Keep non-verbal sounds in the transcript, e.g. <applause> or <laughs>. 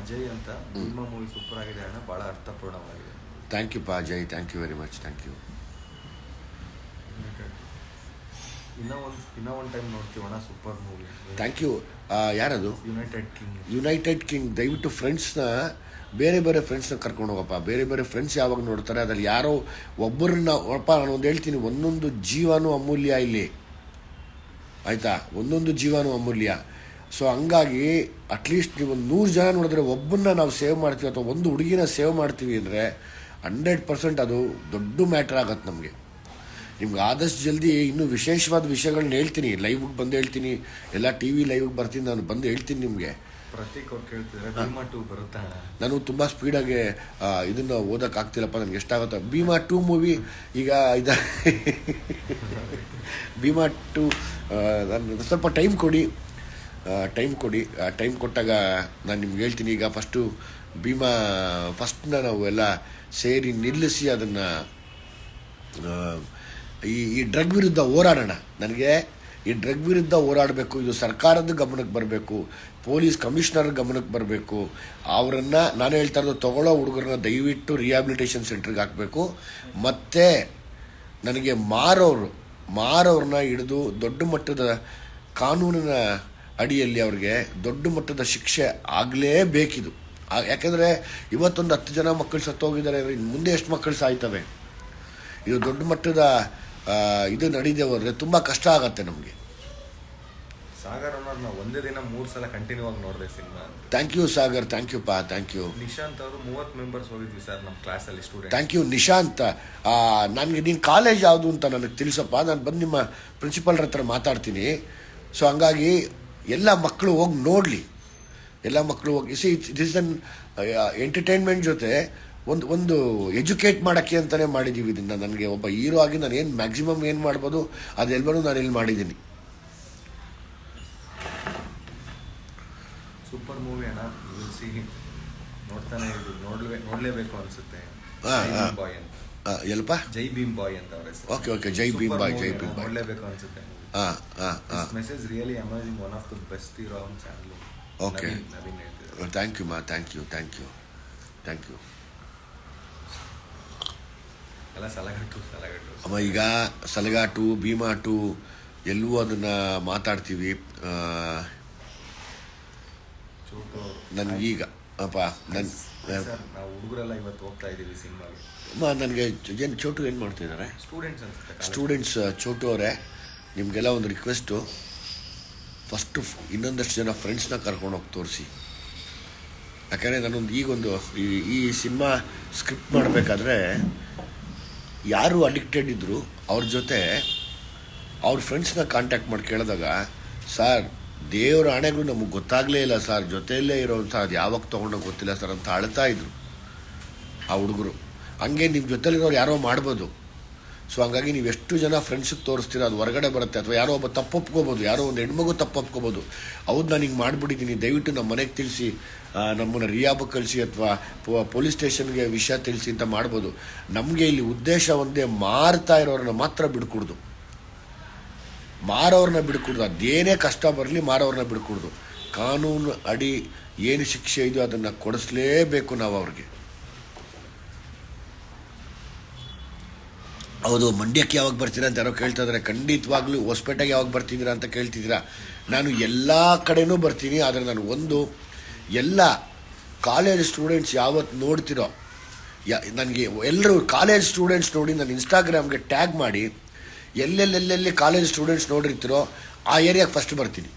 ಅಜಯ್ ಅಂತ ನಿಮ್ಮ movie super ಆಗಿದೆ ಅಣ್ಣ ಬಹಳ ಅರ್ಥಪೂರ್ಣವಾಗಿದೆ. ಥ್ಯಾಂಕ್ ಯು ಪಾ Ajay thank you very much thank you ಇನ್ನೂ ಒಂದು ಇನ್ನೂ ಒಂದು ಟೈಮ್ ನೋಡ್ತೀವಣ್ಣ ಸೂಪರ್ ಮೂವಿ ಥ್ಯಾಂಕ್ ಯು ಯಾರದು? ಯುನೈಟೆಡ್ ಕಿಂಗ್ ಯುನೈಟೆಡ್ ಕಿಂಗ್ ದಯವಿಟ್ಟು ಫ್ರೆಂಡ್ಸ್ನ ಬೇರೆ ಬೇರೆ ಫ್ರೆಂಡ್ಸ್ನ ಕರ್ಕೊಂಡು ಹೋಗಪ್ಪ. ಬೇರೆ ಬೇರೆ ಫ್ರೆಂಡ್ಸ್ ಯಾವಾಗ ನೋಡ್ತಾರೆ ಅದ್ರಲ್ಲಿ ಯಾರೋ ಒಬ್ಬರನ್ನ ಅಪ್ಪ ನಾನು ಒಂದು ಹೇಳ್ತೀನಿ ಒಂದೊಂದು ಜೀವನೂ ಅಮೂಲ್ಯ ಇಲ್ಲಿ. ಆಯಿತಾ? ಒಂದೊಂದು ಜೀವನೂ ಅಮೂಲ್ಯ. ಸೊ ಹಂಗಾಗಿ ಅಟ್ಲೀಸ್ಟ್ ನೀವು ಒಂದು ನೂರು ಜನ ನೋಡಿದ್ರೆ ಒಬ್ಬನ್ನ ನಾವು ಸೇವ್ ಮಾಡ್ತೀವಿ ಅಥವಾ ಒಂದು ಹುಡುಗಿನ ಸೇವ್ ಮಾಡ್ತೀವಿ ಅಂದರೆ ಹಂಡ್ರೆಡ್ ಪರ್ಸೆಂಟ್ ಅದು ದೊಡ್ಡ ಮ್ಯಾಟ್ರ್ ಆಗತ್ತೆ ನಮಗೆ. ನಿಮ್ಗೆ ಆದಷ್ಟು ಜಲ್ದಿ ಇನ್ನೂ ವಿಶೇಷವಾದ ವಿಷಯಗಳನ್ನ ಹೇಳ್ತೀನಿ. ಲೈವ್ಗೆ ಬಂದು ಹೇಳ್ತೀನಿ. ಎಲ್ಲ ಟಿ ವಿ ಲೈವ್ಗೆ ಬರ್ತೀನಿ ನಾನು ಬಂದು ಹೇಳ್ತೀನಿ ನಿಮಗೆ. ನಾನು ತುಂಬ ಸ್ಪೀಡಾಗಿ ಇದನ್ನು ಓದೋಕ್ಕಾಗ್ತಿಲ್ಲಪ್ಪ ನನಗೆ ಎಷ್ಟಾಗುತ್ತೆ ಭೀಮಾ ಟೂ ಮೂವಿ ಈಗ ಇದ <laughs> ಭೀಮಾ ಟು ನಾನು ಸ್ವಲ್ಪ ಟೈಮ್ ಕೊಡಿ. ಟೈಮ್ ಕೊಡಿ. ಟೈಮ್ ಕೊಟ್ಟಾಗ ನಾನು ನಿಮ್ಗೆ ಹೇಳ್ತೀನಿ, ಈಗ ಫಸ್ಟು ಭೀಮಾ ಫಸ್ಟ್ನ ನಾವು ಎಲ್ಲ ಸೇರಿ ನಿಲ್ಲಿಸಿ ಅದನ್ನು ಈ ಈ ಡ್ರಗ್ ವಿರುದ್ಧ ಹೋರಾಡೋಣ. ನನಗೆ ಈ ಡ್ರಗ್ ವಿರುದ್ಧ ಹೋರಾಡಬೇಕು, ಇದು ಸರ್ಕಾರದ ಗಮನಕ್ಕೆ ಬರಬೇಕು ಪೊಲೀಸ್ ಕಮಿಷನರ್ ಗಮನಕ್ಕೆ ಬರಬೇಕು. ಅವರನ್ನು ನಾನು ಹೇಳ್ತಾ ಇರೋದು ತಗೊಳ್ಳೋ ಹುಡುಗರನ್ನ ದಯವಿಟ್ಟು ರಿಹ್ಯಾಬಿಲಿಟೇಷನ್ ಸೆಂಟ್ರಿಗೆ ಹಾಕಬೇಕು. ಮತ್ತು ನನಗೆ ಮಾರೋರು ಮಾರೋರನ್ನ ಹಿಡಿದು ದೊಡ್ಡ ಮಟ್ಟದ ಕಾನೂನಿನ ಅಡಿಯಲ್ಲಿ ಅವ್ರಿಗೆ ದೊಡ್ಡ ಮಟ್ಟದ ಶಿಕ್ಷೆ ಆಗಲೇಬೇಕಿದು. ಯಾಕೆಂದರೆ ಇವತ್ತೊಂದು ಹತ್ತು ಜನ ಮಕ್ಕಳು ಸತ್ತೋಗಿದ್ದಾರೆ ಅಂದರೆ ಇನ್ನು ಮುಂದೆ ಎಷ್ಟು ಮಕ್ಕಳು ಸಾಯ್ತವೆ? ಇದು ದೊಡ್ಡ ಮಟ್ಟದ ಇದು ನಡೀದೆ ಹೋದರೆ ತುಂಬ ಕಷ್ಟ ಆಗತ್ತೆ ನಮಗೆ. ಸಾಗರ್ ಅವ್ರನ್ನ ಒಂದೇ ದಿನ ಮೂರು ಸಲ ಕಂಟಿನ್ಯೂ ಆಗಿ ನೋಡಿದೆ cinema thank you Sagar. Thank you ಪಾ. ಥ್ಯಾಂಕ್ ಯು ನಿಶಾಂತ್ ಅವರು ಮೂವತ್ತು ಮೆಂಬರ್ಸ್ ಹೋಗಿದ್ವಿ ಸರ್ ನಮ್ಮ ಕ್ಲಾಸಲ್ಲಿ ಸ್ಟೂಡೆಂಟ್ ಥ್ಯಾಂಕ್ ಯು ನಿಶಾಂತ್. ನನಗೆ ನಿನ್ನ ಕಾಲೇಜ್ ಯಾವುದು ಅಂತ ನನಗೆ ತಿಳಿಸಪ್ಪ. ನಾನು ಬಂದು ನಿಮ್ಮ ಪ್ರಿನ್ಸಿಪಲ್ರ ಹತ್ರ ಮಾತಾಡ್ತೀನಿ. ಸೊ ಹಂಗಾಗಿ ಎಲ್ಲ ಮಕ್ಕಳು ಹೋಗಿ ನೋಡಲಿ. ಎಲ್ಲ ಮಕ್ಕಳು ಹೋಗಿ see it is an entertainment ಜೊತೆ ಒಂದು ಒಂದು ಎಜುಕೇಟ್ ಮಾಡೋಕ್ಕೆ ಅಂತಲೇ ಮಾಡಿದ್ದೀವಿ ಇದನ್ನು. ನನಗೆ ಒಬ್ಬ ಹೀರೋ ಆಗಿ ನಾನು ಏನು ಮ್ಯಾಕ್ಸಿಮಮ್ ಏನು ಮಾಡ್ಬೋದು ಅದೆಲ್ಲವೂ ನಾನು ಇಲ್ಲಿ ಮಾಡಿದ್ದೀನಿ. ಸೂಪರ್ ಮೂವಿ ಅಣ್ಣ. ನೋಡ್ತಾನೆ ನೋಡ್ಲೇಬೇಕು ಅನ್ಸುತ್ತೆ. ಹಾ, ಜೈ ಭೀಮ್ ಬಾಯ್ ಅಂತ ಆ, ಜೈ ಭೀಮ್ ಬಾಯ್ ಅಂತ ಅವ್ರ ಹೆಸರು. Okay okay Jai Bhim boy Jai Bhim boy. ಒಳ್ಳೆಬೇಕು ಅನ್ಸುತ್ತೆ. ಹಾಂ ಹಾಂ ಹಾಂ message really amazing one of the best ಇರೋ on channel okay thank you ಮಾ thank you thank you thank you ಎಲ್ಲ ಸಲಗಟ್ಟು ಸಲಗಟ್ಟು. ಅಮ್ಮ ಈಗ ಸಲಗಾಟು ಭೀಮಾಟು ಎಲ್ಲೂ ಅದನ್ನು ಮಾತಾಡ್ತೀವಿ. ನನ್ಗೀಗ. ಅಪ್ಪ ನನ್ನ ನಾವು ಹುಡುಗರೆಲ್ಲ ಇವತ್ತು ಹೋಗ್ತಾ ಇದೀವಿ ಸಿನಿಮಾಗೆ ಅಮ್ಮ ನನಗೆ ಏನು ಚೋಟು ಏನು ಮಾಡ್ತಿದ್ದಾರೆ? ಸ್ಟೂಡೆಂಟ್ಸ್ ಅನ್ಸುತ್ತೆ. ಸ್ಟೂಡೆಂಟ್ಸ್ ಚೋಟು ಅವರೇ. ನಿಮಗೆಲ್ಲ ಒಂದು ರಿಕ್ವೆಸ್ಟು ಫಸ್ಟು ಇನ್ನೊಂದಷ್ಟು ಜನ ಫ್ರೆಂಡ್ಸ್ನ ಕರ್ಕೊಂಡು ಹೋಗಿ ತೋರಿಸಿ. ಯಾಕಂದರೆ ನಾನೊಂದು ಈಗೊಂದು ಈ ಈ ಸಿನಿಮಾ ಸ್ಕ್ರಿಪ್ಟ್ ಮಾಡಬೇಕಾದ್ರೆ ಯಾರು ಅಡಿಕ್ಟೆಡ್ ಇದ್ದರು ಅವ್ರ ಜೊತೆ ಅವ್ರ ಫ್ರೆಂಡ್ಸ್ನ ಕಾಂಟ್ಯಾಕ್ಟ್ ಮಾಡಿ ಕೇಳಿದಾಗ ಸರ್ ದೇವ್ರ ಆಣೆಗಳು ನಮಗೆ ಗೊತ್ತಾಗಲೇ ಇಲ್ಲ ಸರ್. ಜೊತೆಯಲ್ಲೇ ಇರೋವಂಥ ಅದು ಯಾವಾಗ ತೊಗೊಂಡೋಗಿ ಗೊತ್ತಿಲ್ಲ ಸರ್ ಅಂತ ಅಳ್ತಾ ಇದ್ರು ಆ ಹುಡುಗರು. ಹಂಗೆ ನಿಮ್ಮ ಜೊತೆಲಿರೋರು ಯಾರೋ ಮಾಡ್ಬೋದು. ಸೊ ಹಂಗಾಗಿ ನೀವು ಎಷ್ಟು ಜನ ಫ್ರೆಂಡ್ಸಿಗೆ ತೋರಿಸ್ತೀರ ಅದು ಹೊರಗಡೆ ಬರುತ್ತೆ. ಅಥವಾ ಯಾರೋ ಒಬ್ಬ ತಪ್ಪೊಪ್ಕೋಬೋದು ಯಾರೋ ಒಂದು ಹೆಣ್ಮಗು ತಪ್ಪೊಪ್ಕೋಬೋದು ಹೌದು ನಾನು ಹಿಂಗೆ ಮಾಡಿಬಿಟ್ಟಿದ್ದೀನಿ ದಯವಿಟ್ಟು ನಮ್ಮ ಮನೆಗೆ ತಿಳಿಸಿ. ನಮ್ಮನ್ನು ರಿಯಾಬಕ್ಕೆ ಕಳಿಸಿ ಅಥವಾ ಪೊಲೀಸ್ ಸ್ಟೇಷನ್ಗೆ ವಿಷಯ ತಿಳಿಸಿ ಅಂತ ಮಾಡ್ಬೋದು. ನಮಗೆ ಇಲ್ಲಿ ಉದ್ದೇಶ ಒಂದೇ ಮಾರ್ತಾ ಇರೋರನ್ನ ಮಾತ್ರ ಬಿಡ್ಕೊಡ್ದು. ಮಾರೋರನ್ನ ಬಿಡ್ಕೊಡ್ದು, ಅದೇನೇ ಕಷ್ಟ ಬರಲಿ ಮಾರೋರನ್ನ ಬಿಡ್ಕೊಡ್ದು. ಕಾನೂನು ಅಡಿ ಏನು ಶಿಕ್ಷೆ ಇದೆಯೋ ಅದನ್ನು ಕೊಡಿಸ್ಲೇಬೇಕು ನಾವು ಅವ್ರಿಗೆ. ಹೌದು, ಮಂಡ್ಯಕ್ಕೆ ಯಾವಾಗ ಬರ್ತೀರಾ ಅಂತ ಯಾರೋ ಕೇಳ್ತಾ ಇದ್ದಾರೆ. ಖಂಡಿತವಾಗ್ಲೂ ಹೊಸಪೇಟೆಗೆ ಯಾವಾಗ ಬರ್ತಿದ್ದೀರಾ ಅಂತ ಕೇಳ್ತಿದ್ದೀರಾ. ನಾನು ಎಲ್ಲ ಕಡೆನೂ ಬರ್ತೀನಿ, ಆದರೆ ನಾನು ಒಂದು, ಎಲ್ಲ ಕಾಲೇಜ್ ಸ್ಟೂಡೆಂಟ್ಸ್ ಯಾವತ್ತು ನೋಡ್ತಿರೋ, ಯಾ, ನನಗೆ ಎಲ್ಲರೂ ಕಾಲೇಜ್ ಸ್ಟೂಡೆಂಟ್ಸ್ ನೋಡಿ ನಾನು ಇನ್ಸ್ಟಾಗ್ರಾಮ್ಗೆ ಟ್ಯಾಗ್ ಮಾಡಿ ಎಲ್ಲೆಲ್ಲೆಲ್ಲೆಲ್ಲಿ ಕಾಲೇಜ್ ಸ್ಟೂಡೆಂಟ್ಸ್ ನೋಡಿರ್ತೀರೋ ಆ ಏರಿಯಾಗೆ ಫಸ್ಟ್ ಬರ್ತೀನಿ.